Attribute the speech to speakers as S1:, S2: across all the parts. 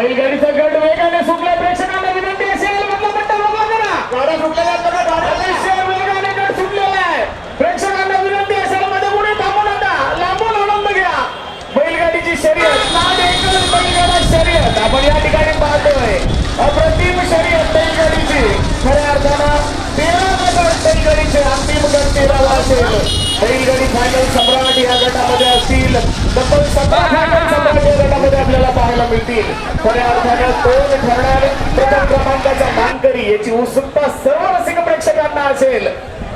S1: बैलगाडीचा गट वेगाने सुटला. प्रेक्षकांना विनंती असेल
S2: गाड्या सुटलेल्या आहेत बघा, गाड्या.
S1: अतिशय वेगाने गट सुटलेला आहे. प्रेक्षकांना विनंती असेल मध्ये पुढे थांबू नका. लांबून आनंद घ्या. बैलगाडीची शर्यत. नाद एकच बैलगाडा शर्यत. आपण या ठिकाणी पाहतोय अप्रतिम शर्यत बैलगाडीची. खऱ्या अर्थानं तेरा गट बैलगाडीचे अंतिम गट तेरावा असेल बैलगाडी फायनल सम्राट या गटामध्ये असतील. सम्राट या गटामध्ये आपल्याला पाहायला मिळतील. खऱ्या अर्थानं कोण ठरणार प्रथम क्रमांकाचा मानकरी याची उत्सुकता सर्व रसिक प्रेक्षकांना असेल.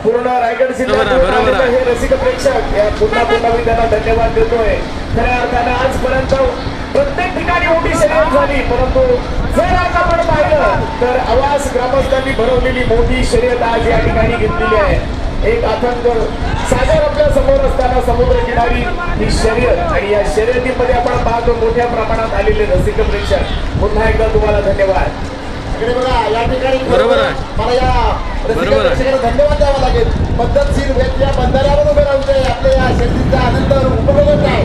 S1: पूर्ण रायगड जिल्ह्यात. हे रसिक प्रेक्षक या पुन्हा पुन्हा मी त्यांना धन्यवाद देतोय. खऱ्या अर्थानं आजपर्यंत प्रत्येक ठिकाणी मोठी शर्यत झाली परंतु जर आज आपण पाहिलं तर आवास ग्रामस्थांनी भरवलेली मोठी शर्यत आज या ठिकाणी घेतलेली आहे. एक अथंग सागर आपल्यासमोर असताना समुद्र किनारी ही शर्यत आणि या शर्यतीमध्ये आपण पाहतो मोठ्या प्रमाणात आलेले रसिक प्रेक्षक पुन्हा एकदा तुम्हाला धन्यवाद
S2: इकडे बघा या ठिकाणी
S3: बरोबर आहे.
S2: मला या रसिक धन्यवाद द्यावा लागेल पद्धतशीर व्यक्ती या बंधाऱ्यावर उभे राहून ते आपल्या या शेतीचा आनंद उपभोगत आहे.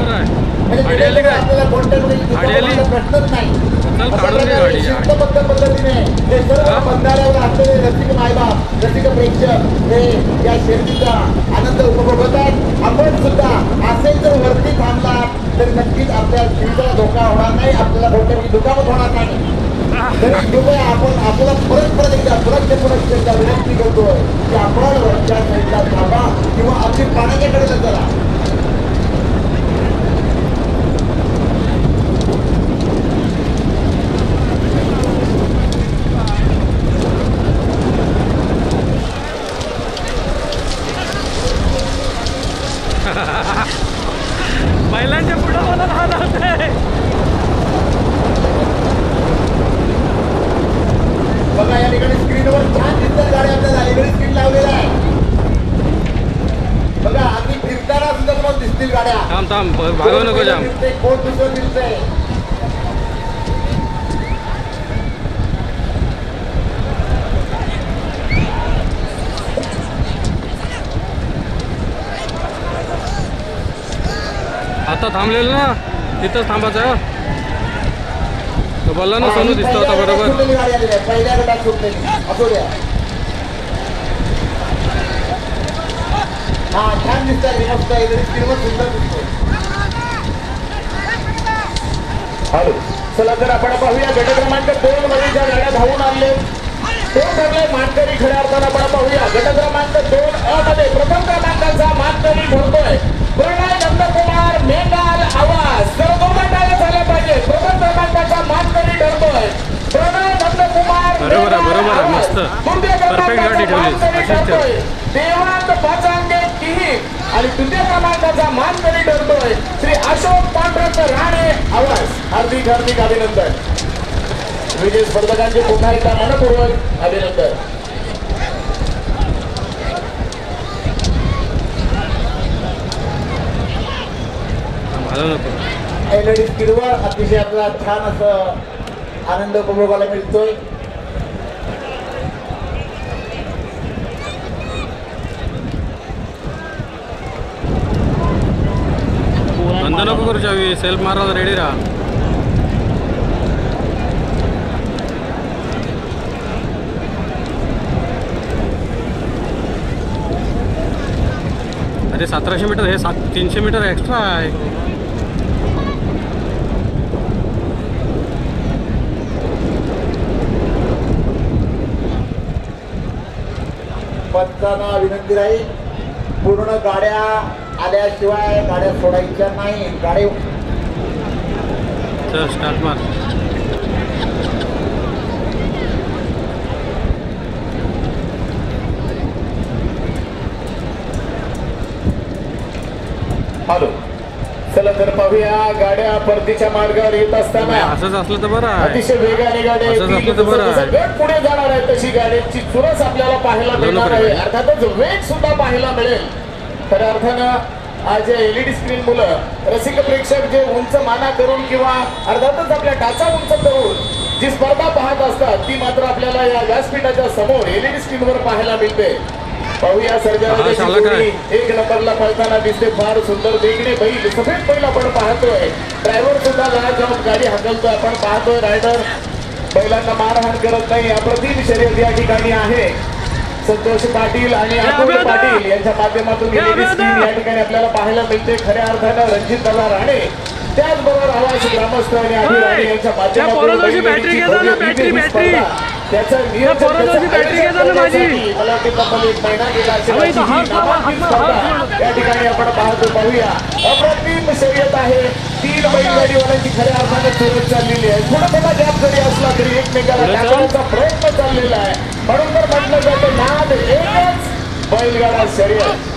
S2: म्हणजे? आपल्याला कोणत्या? प्रश्नच नाही. शिस्तबद्ध पद्धतीने हे सर्व? बंधाऱ्यावर रसिक प्रेक्षक हे या शेतीचा आनंद उपभोगत आहेत आपण सुद्धा असे जर वरती थांबला तर नक्कीच आपल्या जीविताला धोका होणार नाही आपल्याला कोणत्याही दुखापत होणार नाही. तरी कृपया आपण आपल्याला परत परत एकदा परत ते परत एकदा विनंती करतोय की आपण वरच्या साईडला थांबा किंवा आपली पाण्याच्याकडे जरा चला
S3: बैलांच्या पुढं मला लहान होते
S2: बघा या ठिकाणी स्क्रीनवर छान दिसतात गाड्या आपल्याला इकडे स्क्रीन लावलेला आहे बघा अगदी फिरताना सुद्धा तुम्हाला दिसतील गाड्या
S3: थांब थांब ब- भागवू नको जाम.
S2: दिसते
S3: आता थांबलेलं ना तिथंच थांबायचं? तो बोलला ना सोनू दिसतो होता
S2: गटात
S3: बरोबर.
S2: हा छान दिसतात मस्त सुंदर दिसतोय.
S1: हॅलो चला तर आपण पाहूया गट क्रमांक दोन मध्ये ज्या गाड्या धावून आणले. तो ठरलाय मानकरी खऱ्या अर्थानं आपण पाहूया. गट क्रमांक दोन अ मध्ये प्रथम क्रमांकाचा मानकरी ठरतोय. प्रणय नंदकुमार मेंगाल आवाज. टाळ्या झाल्या पाहिजे. प्रथम क्रमांकाचा मानकरी ठरतोय. प्रणय नंदकुमार
S3: बरोबर बरोबर मस्त. Perfect गाडी
S1: क्रमांकाचा
S3: ठेवलीस.
S1: मानकरी
S3: अशीच ठेव.
S1: ठरतोय. देवांत पाचांगे किही आणि तृतीय क्रमांकाचा मानकरी ठरतोय श्री अशोक पांढरत राणे आवाज. हार्दिक हार्दिक अभिनंदन. विजय स्पर्धकांचे पुन्हा एकदा मनपूर्वक अभिनंदन.
S2: एलईडी स्क्रीनवर अतिशय आपला छान असं आनंद उपभोगायला मिळतोय.
S3: बंद नको करू चावी सेल्फ मारायला रेडी राहा. अरे सतराशे मीटर हे सात तीनशे मीटर एक्स्ट्रा आहे.
S2: पंचांना विनंती राहील. पूर्ण गाड्या आल्याशिवाय गाड्या सोडायच्या नाही गाडी
S3: चल स्टार्ट मार.
S1: हॅलो. चला तर पाहूया गाड्या परतीच्या मार्गावर येत असताना.
S3: असंच असलं तर बरं
S1: अतिशय वेगाने गाड्या येतील.
S3: तर बरं
S1: जसं- गट पुढे जाणार आहे तशी गाड्यांची चुरस आपल्याला पाहायला मिळणार आहे. अर्थातच वेग सुद्धा पाहायला मिळेल. खऱ्या अर्थानं आज या एलईडी स्क्रीन मुलं रसिक प्रेक्षक जे उंच माना करून किंवा अर्थातच आपल्या टाचा उंच करून जी स्पर्धा पाहत असतात ती मात्र आपल्याला या व्यासपीठाच्या समोर एलईडी स्क्रीनवर पाहायला मिळते. पाहूया सर्जा? एक नंबरला पळताना दिसते फार सुंदर देखणे बैल. सफेद बैल आपण पाहतोय. ड्रायव्हर सुद्धा लहान जाऊन गाडी हाकलतोय आपण पाहतोय रायडर बैलांना मारहाण करत नाही. अप्रतिम शर्यत या ठिकाणी आहे. संतोष पाटील आणि अतुल! पाटील यांच्या माध्यमातून या ठिकाणी आपल्याला पाहायला मिळते खऱ्या अर्थानं रणजित दादा राणे त्याचबरोबर आवाज ग्रामस्थ आणि आधी राणे यांच्या
S3: त्या पोराजवळची बॅटरी घे जा ना, बॅटरी, बॅटरी.
S1: त्याचं नियोजन
S3: पोराजवळची
S1: त्याचं
S3: बॅटरी घे जा ना माझी.
S1: करण्यासाठी मला तब्बल एक महिना गेला या ठिकाणी आपण पाहतो पाहूया. अप्रतिम शर्यत आहे. तीन बैलगाडीवाल्यांची खऱ्या अर्थानं चोरत चाललेली आहे. थोडा थोडा गॅप जरी असला तरी एकमेकाला. टाकण्याचा प्रयत्न चाललेला आहे. नाद एकच बैलगाडा शर्यत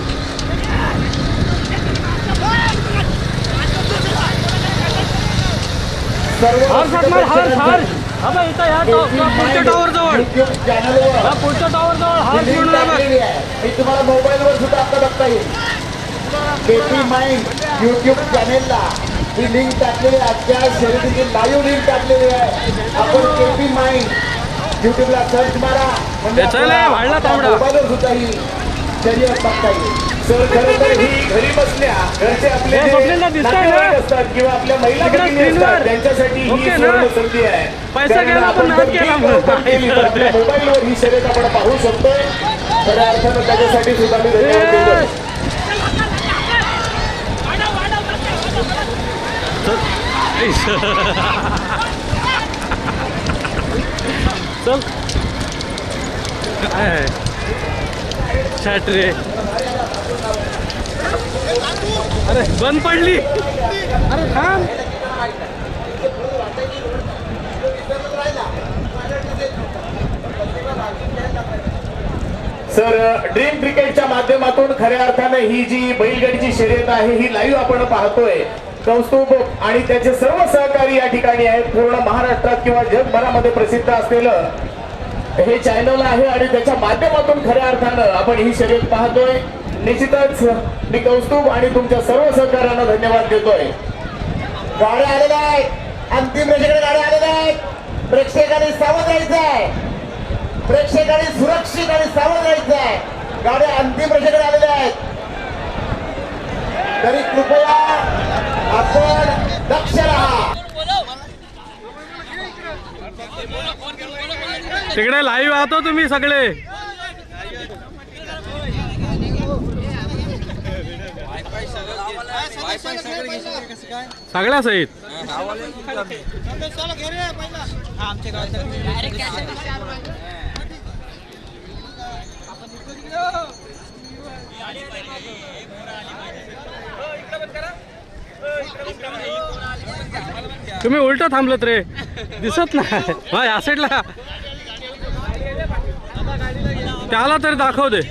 S3: पुढच्या टॉवर जवळ. पुढच्या टॉवर जवळ हार
S2: मी तुम्हाला मोबाईलवर सुद्धा आता बघता येईल. केपी माइंड युट्यूब चॅनेलला ही लिंक टाकलेली आहे. आजच्या शर्यतीची लाईव्ह लिंक टाकलेली आहे. आपण केपी माइंड युट्यूबला सर्च मारा म्हणजे
S3: वाढला तांबडा.
S2: शर्यत बघता येईल
S1: सर खरं तर ही घरी बसल्या घरचे आपले? नातेवाईक असतात किंवा आपल्या महिला भगिनी. असतात त्यांच्यासाठी ही? सुवर्ण संधी आहे आपण तर मोबाईलवर ही शर्यत आपण पाहू शकतोय खऱ्या अर्थानं त्याच्यासाठी सुद्धा मी धन्यवाद देतो
S3: चल काय आहे? छाट रे अरे बंद पडली. अरे थांब.
S1: सर ड्रीम क्रिकेटच्या माध्यमातून खऱ्या अर्थाने ही जी बैलगाडीची शर्यत आहे ही लाईव्ह आपण पाहतोय. कौस्तुभ आणि त्याचे सर्व सहकारी या ठिकाणी आहेत. पूर्ण महाराष्ट्रात किंवा जगभरामध्ये प्रसिद्ध असलेलं हे चॅनल आहे आणि त्याच्या माध्यमातून खऱ्या अर्थानं आपण ही शर्यत पाहतोय. निश्चितच मी कौस्तुभ आणि तुमच्या सर्व सहकार्यांना धन्यवाद देतोय.
S2: गाड्या आलेल्या आहेत. अंतिम रेषेकडे गाड्या आलेल्या आहेत. प्रेक्षकांनी सावध राहायचं आहे. प्रेक्षकांनी सुरक्षित आणि सावध राहायचं आहे. गाड्या अंतिम रेषेकडे आलेल्या आहेत. तरी कृपया आपण दक्ष राहा.
S3: तिकडे लाईव्ह आहात हो तुम्ही सगळे. सगळ्या सहित. तुम्ही उलट थांबलत रे. दिसत नाही. हा या साईडला त्याला तरी दाखव दे.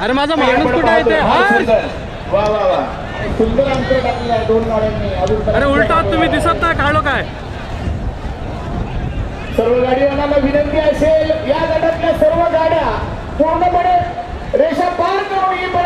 S3: अरे माझा माणूस कुठे आहे ते? अरे उलटा तुम्ही दिसत नाही काढलो काय?
S1: सर्व गाडीवाल्यांना विनंती असेल या गटातल्या सर्व गाड्या पूर्णपणे Esa parte no